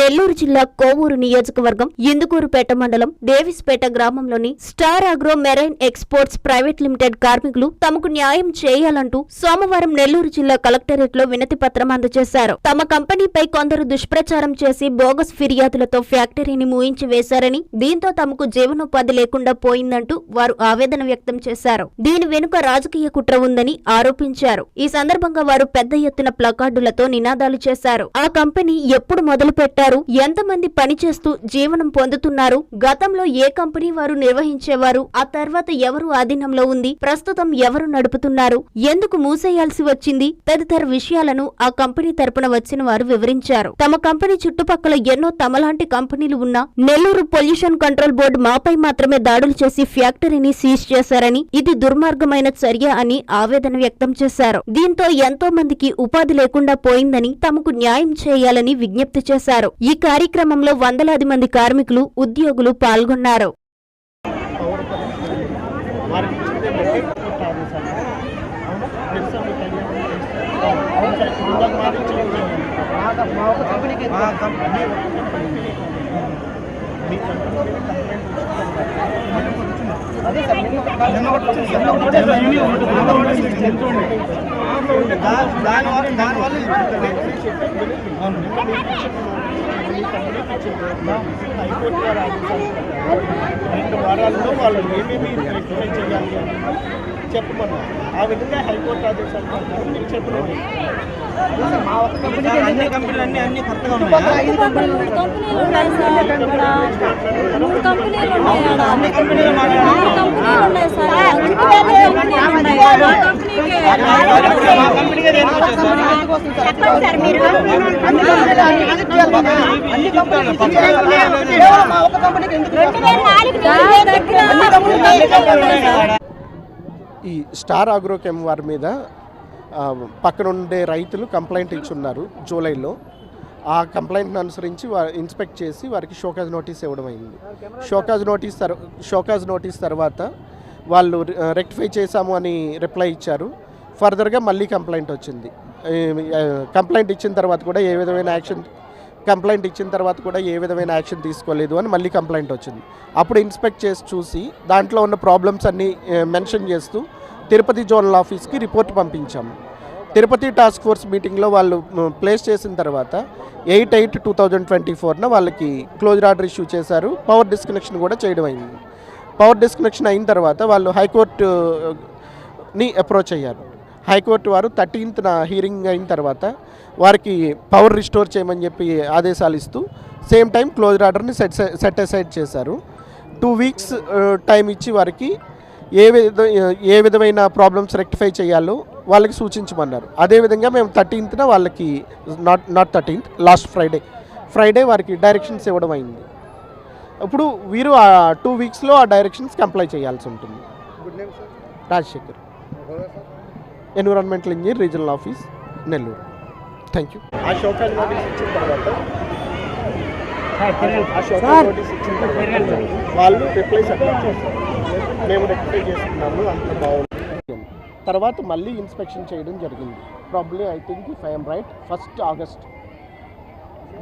నెల్లూరు జిల్లా కోవూరు నియోజకవర్గం ఇందుకూరుపేట మండలం దేవిస్పేట గ్రామంలోని star agro marine exports private limited కార్మికులు తమకు న్యాయం చేయాలంటూ సోమవారం నెల్లూరు జిల్లా కలెక్టరేట్లో వినతి పత్రం అందజేశారు. తమ కంపెనీపై కొందరు దుష్ప్రచారం చేసి బోగస్ ఫిర్యాదులతో ఫ్యాక్టరీని మూయించి వేశారని దీంతో తమకు జీవనోపాధి లేకుండా పోయిందంటూ వారు ఆవేదన వ్యక్తం చేశారు. దీని వెనుక రాజకీయ కుట్ర ఉందని ఆరోపించారు. ఈ సందర్భంగా వారు పెద్ద ఎత్తున ప్లకార్డులతో నినాదాలు చేశారు. ఆ కంపెనీ ఎప్పుడు మొదలుపెట్టారు? పెట్టారు ఎంతమంది పనిచేస్తూ జీవనం పొందుతున్నారు? గతంలో ఏ కంపెనీ వారు నిర్వహించేవారు? ఆ తర్వాత ఎవరు ఆధీనంలో ఉంది? ప్రస్తుతం ఎవరు నడుపుతున్నారు? ఎందుకు మూసేయాల్సి వచ్చింది? తదితర విషయాలను ఆ కంపెనీ తరపున వచ్చిన వారు వివరించారు. తమ కంపెనీ చుట్టుపక్కల ఎన్నో తమలాంటి కంపెనీలు ఉన్నా నెల్లూరు పొల్యూషన్ కంట్రోల్ బోర్డు మాపై మాత్రమే దాడులు చేసి ఫ్యాక్టరీని సీజ్ చేశారని ఇది దుర్మార్గమైన చర్య అని ఆవేదన వ్యక్తం చేశారు. దీంతో ఎంతో మందికి ఉపాధి లేకుండా పోయిందని తమకు న్యాయం చేయాలని విజ్ఞప్తి చేశారు. ఈ కార్యక్రమంలో వందలాది మంది కార్మికులు ఉద్యోగులు పాల్గొన్నారు. అదే హైకోర్టు రెండు వారాల్లో వాళ్ళు ఏమేమి రెక్టిఫై చేయాలి అని చెప్పమన్నారు. ఆ విధంగా హైకోర్టు ఆదేశాలు మీరు నేను అన్ని కంపెనీలు అన్ని అన్ని కొత్తగా ఉన్నాయి? మూడు కంపెనీలు ఉన్నాయి ఆడ. అన్ని కంపెనీలు ఉన్నాయి సార్. మా కంపెనీకే దేనికి వచ్చేది. ఈ స్టార్ అగ్రోకెమ్ వారి మీద పక్కన ఉండే రైతులు కంప్లైంట్ ఇచ్చున్నారు జూలైలో. ఆ కంప్లైంట్ని అనుసరించి ఇన్స్పెక్ట్ చేసి వారికి షోకాజ్ నోటీస్ ఇవ్వడం అయింది. షోకాజ్ నోటీస్ తర్ షోకాజ్ నోటీస్ తర్వాత వాళ్ళు రెక్టిఫై చేశాము అని రిప్లై ఇచ్చారు. ఫర్దర్గా మళ్ళీ కంప్లైంట్ వచ్చింది. కంప్లైంట్ ఇచ్చిన తర్వాత కూడా ఏ విధమైన యాక్షన్ కంప్లైంట్ ఇచ్చిన తర్వాత కూడా ఏ విధమైన యాక్షన్ తీసుకోలేదు అని మళ్ళీ కంప్లైంట్ వచ్చింది. అప్పుడు ఇన్స్పెక్ట్ చేసి చూసి దాంట్లో ఉన్న ప్రాబ్లమ్స్ అన్నీ మెన్షన్ చేస్తూ తిరుపతి జోనల్ ఆఫీస్కి రిపోర్ట్ పంపించాము తిరుపతి టాస్క్ ఫోర్స్ మీటింగ్లో వాళ్ళు ప్లేస్ చేసిన తర్వాత eight eight two thousand twenty ఫోర్న వాళ్ళకి క్లోజ్ ఆర్డర్ ఇష్యూ చేశారు. పవర్ డిస్కనెక్షన్ కూడా చేయడం అయింది. పవర్ డిస్కనెక్షన్ అయిన తర్వాత వాళ్ళు హైకోర్టుని అప్రోచ్ అయ్యారు. హైకోర్టు వారు థర్టీన్త్న హీరింగ్ అయిన తర్వాత వారికి పవర్ రిస్టోర్ చేయమని చెప్పి ఆదేశాలు ఇస్తూ సేమ్ టైం క్లోజ్ ఆర్డర్ని సెట్ సెట్ అసైడ్ చేశారు. టూ వీక్స్ టైం ఇచ్చి వారికి ఏ విధ ఏ విధమైన ప్రాబ్లమ్స్ రెక్టిఫై చేయాలో వాళ్ళకి సూచించమన్నారు. అదేవిధంగా మేము థర్టీన్త్న వాళ్ళకి not not thirteenth last Friday Friday వారికి డైరెక్షన్స్ ఇవ్వడం అయింది. ఇప్పుడు వీరు ఆ టూ వీక్స్లో ఆ డైరెక్షన్స్ కంప్లై చేయాల్సి ఉంటుంది. Rajasekhar. Environmental engineer regional office Nellore thank you ఆ షోకాజ్ నోటీస్ ఇచ్చిన తర్వాత ఆ షోకాజ్ నోటీస్ ఇచ్చిన తర్వాత వాళ్ళు రిప్లై సబ్మిట్ చేశారు మేము రెక్టిఫై చేస్తున్నాము అంత బాగుంది. తర్వాత మళ్ళీ ఇన్స్పెక్షన్ చేయడం జరిగింది. Probably I think if I'm right first August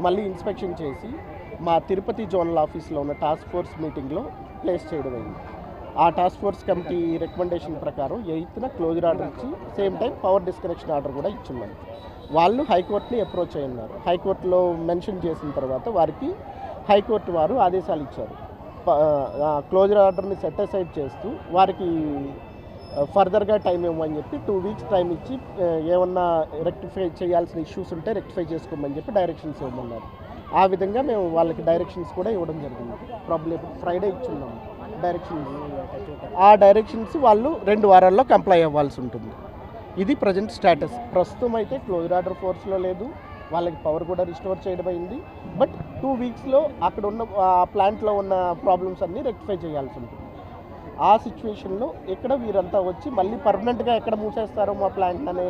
మళ్ళీ ఇన్స్పెక్షన్ చేసి మా తిరుపతి జోనల్ ఆఫీస్లో ఉన్న టాస్క్ ఫోర్స్ మీటింగ్లో ప్లేస్ చేయడం అయింది. ఆ టాస్క్ ఫోర్స్ కమిటీ రికమెండేషన్ ప్రకారం ఎయిత్న క్లోజర్ ఆర్డర్ ఇచ్చి same time power disconnection order కూడా ఇచ్చున్నారు వాళ్ళు హైకోర్టుని అప్రోచ్ అయి హైకోర్టులో మెన్షన్ చేసిన తర్వాత వారికి హైకోర్టు వారు ఆదేశాలు ఇచ్చారు. క్లోజర్ ఆర్డర్ని సెట్ అసైడ్ చేస్తూ వారికి ఫర్దర్గా టైం ఇవ్వమని చెప్పి టూ వీక్స్ టైం ఇచ్చి ఏమన్నా రెక్టిఫై చేయాల్సిన ఇష్యూస్ ఉంటే రెక్టిఫై చేసుకోమని చెప్పి డైరెక్షన్స్ ఇవ్వమన్నారు. ఆ విధంగా మేము వాళ్ళకి డైరెక్షన్స్ కూడా ఇవ్వడం జరిగింది. ప్రాబ్లం ఫ్రైడే ఇచ్చున్నాము డైరెక్షన్స్ ఆ డైరెక్షన్స్ వాళ్ళు రెండు వారాల్లో కంప్లై అవ్వాల్సి ఉంటుంది. ఇది ప్రజెంట్ స్టేటస్ ప్రస్తుతం అయితే క్లోజ్ ఆర్డర్ ఫోర్స్లో లేదు. వాళ్ళకి పవర్ కూడా రిస్టోర్ చేయడం అయింది బట్ టూ వీక్స్లో అక్కడ ఉన్న ఆ ప్లాంట్లో ఉన్న ప్రాబ్లమ్స్ అన్నీ రెక్టిఫై చేయాల్సి ఉంటుంది. ఆ సిచ్యువేషన్లో ఇక్కడ వీరంతా వచ్చి మళ్ళీ పర్మనెంట్గా ఎక్కడ మూసేస్తారో మా ప్లాంట్ అనే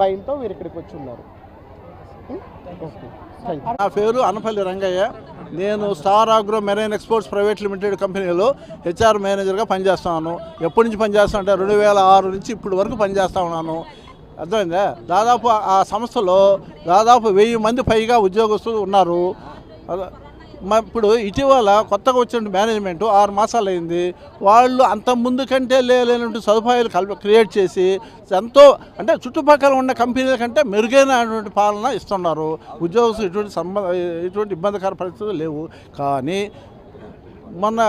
భయంతో వీరు ఇక్కడికి వచ్చి ఉన్నారు. Hmm? ఓకే నా పేరు అనపల్లి రంగయ్య. నేను star agro marine exports private limited కంపెనీలో హెచ్ఆర్ మేనేజర్గా పనిచేస్తున్నాను ఎప్పటి నుంచి పనిచేస్తున్నా అంటే రెండు వేల ఆరు నుంచి ఇప్పటి వరకు పనిచేస్తా ఉన్నాను. అర్థమైందా? దాదాపు ఆ సంస్థలో దాదాపు వెయ్యి మంది పైగా ఉద్యోగస్తులు ఉన్నారు. ఇప్పుడు ఇటీవల కొత్తగా వచ్చిన మేనేజ్మెంట్ ఆరు మాసాలు అయింది వాళ్ళు అంత ముందు కంటే లేనటువంటి సదుపాయాలు కల్ప క్రియేట్ చేసి ఎంతో అంటే చుట్టుపక్కల ఉన్న కంపెనీల కంటే మెరుగైనటువంటి పాలన ఇస్తున్నారు. ఉద్యోగస్తులు ఎటువంటి సంబంధ ఎటువంటి ఇబ్బందికర పరిస్థితులు లేవు. కానీ మొన్న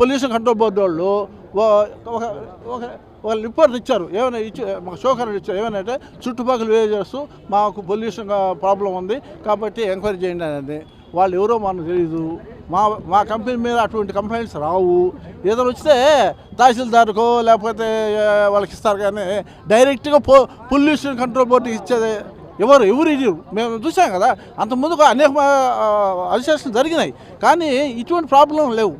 పొల్యూషన్ కంట్రోల్ బోర్డు వాళ్ళు ఓ- ఒక ఒక వాళ్ళు రిపోర్ట్ ఇచ్చారు. ఏమైనా ఇచ్చి మాకు షోకర్ ఇచ్చారు. ఏమైనా అంటే చుట్టుపక్కల చేస్తూ మాకు పొల్యూషన్ ప్రాబ్లం ఉంది కాబట్టి ఎంక్వైరీ చేయండి అనేది. వాళ్ళు ఎవరో మనకు తెలియదు మా మా కంపెనీ మీద అటువంటి కంప్లైంట్స్ రావు. ఏదైనా వస్తే తహసీల్దార్కో లేకపోతే వాళ్ళకి ఇస్తారు కానీ డైరెక్ట్గా పో పొల్యూషన్ కంట్రోల్ బోర్డుకి ఇచ్చేది ఎవరు? ఎవరు ఇది? మేము చూసాం కదా. అంతకుముందు అనేక అధిశాసనలు జరిగినాయి. కానీ ఇటువంటి ప్రాబ్లం లేవు.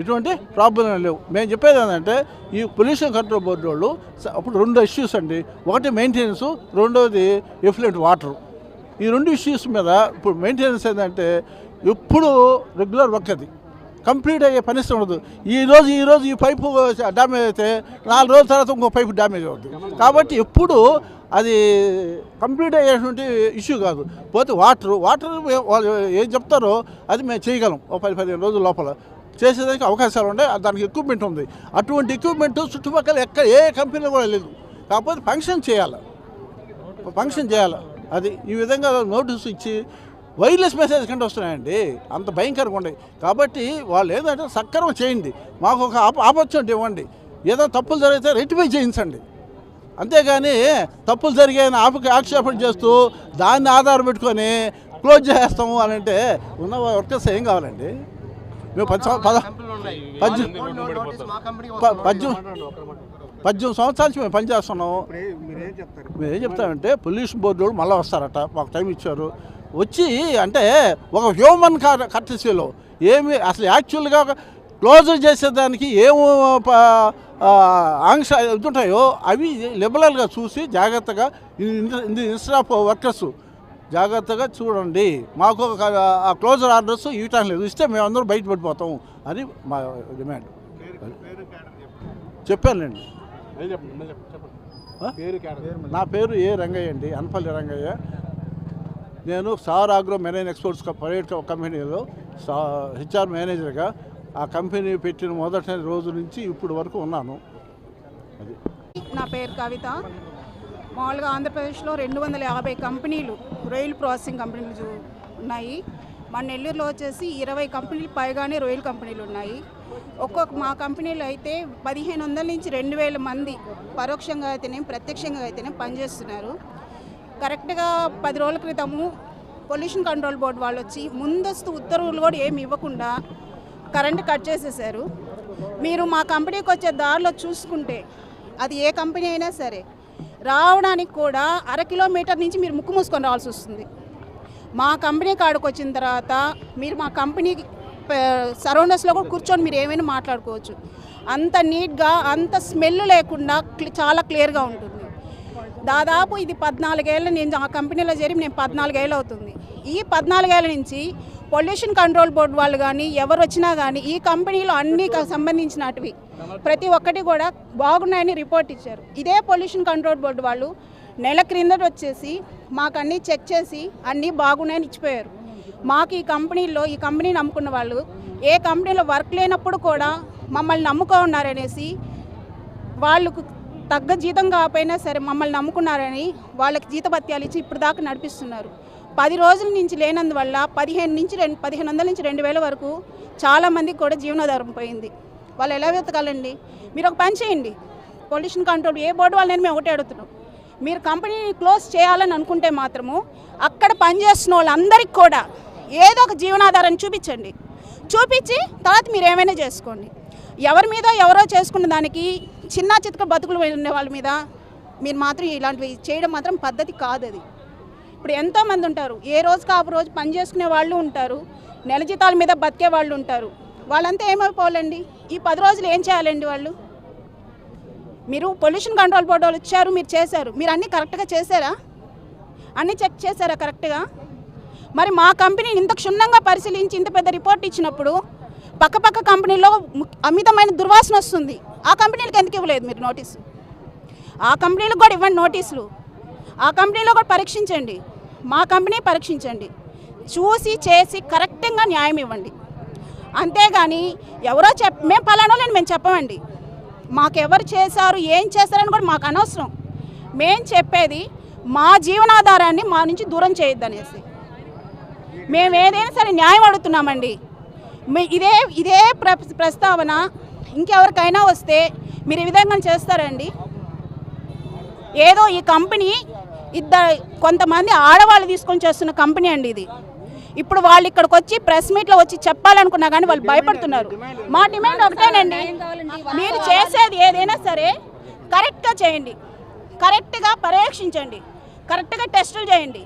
ఇటువంటి ప్రాబ్లం లేవు. మేము చెప్పేది ఏంటంటే ఈ పొల్యూషన్ కంట్రోల్ బోర్డు వాళ్ళు అప్పుడు రెండు ఇష్యూస్ అండి. ఒకటి మెయింటెనెన్స్ రెండోది ఎఫ్లెంట్ వాటర్ ఈ రెండు ఇష్యూస్ మీద ఇప్పుడు మెయింటెనెన్స్ ఏంటంటే ఎప్పుడు రెగ్యులర్ వర్క్ అది. కంప్లీట్ అయ్యే పరిస్థితి ఉండదు. ఈ రోజు ఈ రోజు ఈ పైపు డ్యామేజ్ అయితే నాలుగు రోజుల తర్వాత ఇంకో పైపు డ్యామేజ్ అవుతుంది కాబట్టి ఎప్పుడు అది కంప్లీట్ అయ్యేటువంటి ఇష్యూ కాదు. పోతే వాటర్ వాటర్ వాళ్ళు ఏం చెప్తారో అది మేము చేయగలం. ఒక పది పదిహేను రోజుల లోపల. చేసేదానికి అవకాశాలు ఉన్నాయి దానికి ఎక్విప్మెంట్ ఉంది. అటువంటి ఎక్విప్మెంట్ చుట్టుపక్కల ఎక్కడ ఏ కంపెనీలో కూడా లేదు. కాకపోతే ఫంక్షన్ చేయాలి. ఫంక్షన్ చేయాలి. అది ఈ విధంగా నోటీస్ ఇచ్చి వైర్లెస్ మెసేజ్ కంటే వస్తున్నాయండి. అంత భయంకరంగా ఉన్నాయి కాబట్టి వాళ్ళు ఏదంటే సక్రమం చేయండి. మాకు ఒక ఆప ఆపర్చునిటీ ఇవ్వండి. ఏదో తప్పులు జరిగితే రెక్టిఫై చేయించండి. అంతేగాని తప్పులు జరిగాయని ఆప ఆక్షేపణ చేస్తూ దాన్ని ఆధారం పెట్టుకొని క్లోజ్ చేస్తాము అని అంటే ఉన్న వర్కర్స్ ఏం కావాలండి? మేము పది పద్దెనిమిది సంవత్సరాల నుంచి మేము పనిచేస్తున్నాము మీరేం మేము ఏం చెప్తామంటే పొల్యూషన్ బోర్డు వాళ్ళు మళ్ళీ వస్తారట మాకు టైం ఇచ్చారు. వచ్చి అంటే ఒక హ్యూమన్ కర్టసీలో ఏమి అసలు యాక్చువల్గా క్లోజ్ చేసేదానికి ఏమో ఆంక్ష ఉంటాయో అవి లిబరల్గా చూసి జాగ్రత్తగా ఇన్స్టెడ్ ఆఫ్ వర్కర్స్ జాగ్రత్తగా చూడండి. మాకు ఒక ఆ క్లోజర్ ఆర్డర్స్ ఇవ్వటం లేదు. ఇస్తే మేమందరం బయట పడిపోతాం అని మా డిమాండ్. చెప్పానులేండి? నా పేరు ఏ రంగయ్య అండి? అనపల్లి రంగయ్య. నేను star agro marine exports private కంపెనీలో సా హెచ్ఆర్ మేనేజర్గా ఆ కంపెనీ పెట్టిన మొదటి రోజు నుంచి ఇప్పుడు వరకు ఉన్నాను. అది. నా పేరు కవిత. మామూలుగా ఆంధ్రప్రదేశ్లో రెండు వందల యాభై కంపెనీలు రొయ్యలు ప్రాసెసింగ్ కంపెనీలు చూ- ఉన్నాయి. మన నెల్లూరులో వచ్చేసి ఇరవై కంపెనీలు పైగానే రొయ్యల కంపెనీలు ఉన్నాయి. ఒక్కొక్క మా కంపెనీలో అయితే పదిహేను వందల నుంచి రెండు వేల మంది పరోక్షంగా అయితేనే ప్రత్యక్షంగా అయితేనే పనిచేస్తున్నారు. కరెక్ట్గా పది రోజుల క్రితము పొల్యూషన్ కంట్రోల్ బోర్డు వాళ్ళు వచ్చి ముందస్తు ఉత్తర్వులు కూడా ఏమి ఇవ్వకుండా కరెంట్ కట్ చేసేసారు. మీరు మా కంపెనీకి వచ్చే దారిలో చూసుకుంటే అది ఏ కంపెనీ అయినా సరే రావడానికి కూడా అర కిలోమీటర్ నుంచి మీరు ముక్కు మూసుకొని రావాల్సి వస్తుంది. మా కంపెనీ కాడికి వచ్చిన తర్వాత మీరు మా కంపెనీ సరౌండర్స్లో కూడా కూర్చొని మీరు ఏమైనా మాట్లాడుకోవచ్చు. అంత నీట్గా అంత స్మెల్ లేకుండా చాలా క్లియర్గా ఉంటుంది. దాదాపు ఇది పద్నాలుగేళ్ళ నేను ఆ కంపెనీలో చేరి నేను పద్నాలుగేళ్ళు అవుతుంది. ఈ పద్నాలుగేళ్ళ నుంచి పొల్యూషన్ కంట్రోల్ బోర్డు వాళ్ళు కానీ ఎవరు వచ్చినా కానీ ఈ కంపెనీలు అన్ని క- సంబంధించినటివి. ప్రతి ఒక్కటి కూడా బాగున్నాయని రిపోర్ట్ ఇచ్చారు. ఇదే పొల్యూషన్ కంట్రోల్ బోర్డు వాళ్ళు నెల క్రిందట వచ్చేసి మాకు అన్నీ చెక్ చేసి అన్నీ బాగున్నాయని ఇచ్చిపోయారు. మాకు ఈ కంపెనీలో ఈ కంపెనీ నమ్ముకున్న వాళ్ళు ఏ కంపెనీలో వర్క్ లేనప్పుడు కూడా మమ్మల్ని నమ్ముకో ఉన్నారనేసి వాళ్ళకు తగ్గ జీతం కాకపోయినా సరే మమ్మల్ని నమ్ముకున్నారని వాళ్ళకి జీతభత్యాలు ఇచ్చి ఇప్పుడు దాకా నడిపిస్తున్నారు. పది రోజుల నుంచి లేనందువల్ల పదిహేను నుంచి రెండు పదిహేను వందల నుంచి రెండు వేల వరకు చాలామందికి కూడా జీవనాధారం పోయింది. వాళ్ళు ఎలా వెతకాలండి? మీరు ఒక పని చేయండి. పొల్యూషన్ కంట్రోల్ ఏ బోర్డు వాళ్ళని మేము ఒకటే అడుగుతున్నాం. మీరు కంపెనీని క్లోజ్ చేయాలని అనుకుంటే మాత్రము అక్కడ పనిచేస్తున్న వాళ్ళందరికీ కూడా ఏదో ఒక జీవనాధారాన్ని చూపించండి. చూపించి తర్వాత మీరు ఏమైనా చేసుకోండి. ఎవరి మీద ఎవరో చేసుకున్న దానికి చిన్న చితక బతుకులు ఉండే వాళ్ళ మీద మీరు మాత్రం ఇలాంటివి చేయడం మాత్రం పద్ధతి కాదు అది ఇప్పుడు ఎంతోమంది ఉంటారు. ఏ రోజుకి ఆ రోజు పని చేసుకునే వాళ్ళు ఉంటారు. నెల జీతాల మీద బతికే వాళ్ళు ఉంటారు. వాళ్ళంతా ఏమైపోవాలండి? ఈ పది రోజులు ఏం చేయాలండి వాళ్ళు? మీరు పొల్యూషన్ కంట్రోల్ బోర్డు వాళ్ళు ఇచ్చారు మీరు చేశారు. మీరు అన్నీ కరెక్ట్గా చేశారా? అన్నీ చెక్ చేశారా కరెక్ట్గా? మరి మా కంపెనీని ఇంత క్షుణ్ణంగా పరిశీలించి ఇంత పెద్ద రిపోర్ట్ ఇచ్చినప్పుడు పక్కపక్క కంపెనీలో అమితమైన దుర్వాసన వస్తుంది. ఆ కంపెనీలకు ఎందుకు ఇవ్వలేదు మీరు నోటీసు? ఆ కంపెనీలకు కూడా ఇవ్వండి నోటీసులు. ఆ కంపెనీలో కూడా పరీక్షించండి. మా కంపెనీ పరీక్షించండి. చూసి చేసి కరెక్ట్గా న్యాయం ఇవ్వండి. అంతేగాని ఎవరో చెప్ మేము పలానోళ్ళని మేము చెప్పమండి. మాకెవరు చేశారు ఏం చేశారని కూడా మాకు అనవసరం. మేం చెప్పేది మా జీవనాధారాన్ని మా నుంచి దూరం చేయొద్దనేసి. మేము ఏదైనా సరే న్యాయం అడుగుతున్నామండి. ఇదే ఇదే ప్ర ప్రస్తావన ఇంకెవరికైనా వస్తే మీరు ఈ విధంగా చేస్తారండి. ఏదో ఈ కంపెనీ ఇద్దరు కొంతమంది ఆడవాళ్ళు తీసుకొని చేస్తున్న కంపెనీ అండి ఇది. ఇప్పుడు వాళ్ళు ఇక్కడికి వచ్చి ప్రెస్ మీట్లో వచ్చి చెప్పాలనుకున్నా కానీ వాళ్ళు భయపడుతున్నారు. మా డిమాండ్ ఒకటేనండి. మీరు చేసేది ఏదైనా సరే కరెక్ట్గా చేయండి. కరెక్ట్గా పర్యవేక్షించండి కరెక్ట్గా టెస్టులు చేయండి.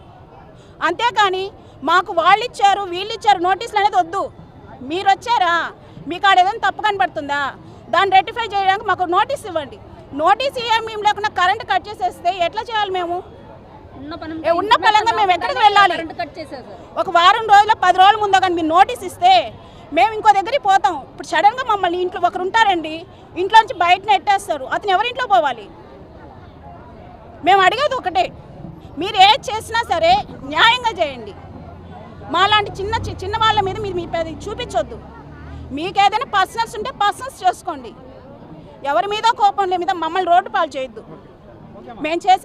అంతేకాని మాకు వాళ్ళు ఇచ్చారు వీళ్ళు ఇచ్చారు నోటీసులు అనేది వద్దు. మీరు వచ్చారా? మీకు ఆడ ఏదైనా తప్పు కనబడుతుందా? దాన్ని రెక్టిఫై చేయడానికి మాకు నోటీస్ ఇవ్వండి. నోటీస్ ఏం మేము లేకుండా కరెంట్ కట్ చేసేస్తే ఎట్లా చేయాలి మేము? ఉన్న పలంగా మేము ఎక్కడికి వెళ్ళాలి ఒక వారం రోజుల పది రోజుల ముందు కానీ మీరు నోటీస్ ఇస్తే మేము ఇంకో దగ్గరికి పోతాం ఇప్పుడు సడన్గా మమ్మల్ని ఇంట్లో ఒకరు ఉంటారండి ఇంట్లో నుంచి బయట నెట్టేస్తారు అతను ఎవరింట్లో పోవాలి మేము అడిగేది ఒకటే మీరు ఏది చేసినా సరే న్యాయంగా చేయండి మాలాంటి చిన్న చిన్న వాళ్ళ మీద మీరు మీ పెద్ద చూపించొద్దు మీకు ఏదైనా పర్సనల్స్ ఉంటే పర్సనల్స్ చేసుకోండి ఎవరి మీద కోపం మీద మమ్మల్ని రోడ్డు పాలు చేయొద్దు మేము చేసి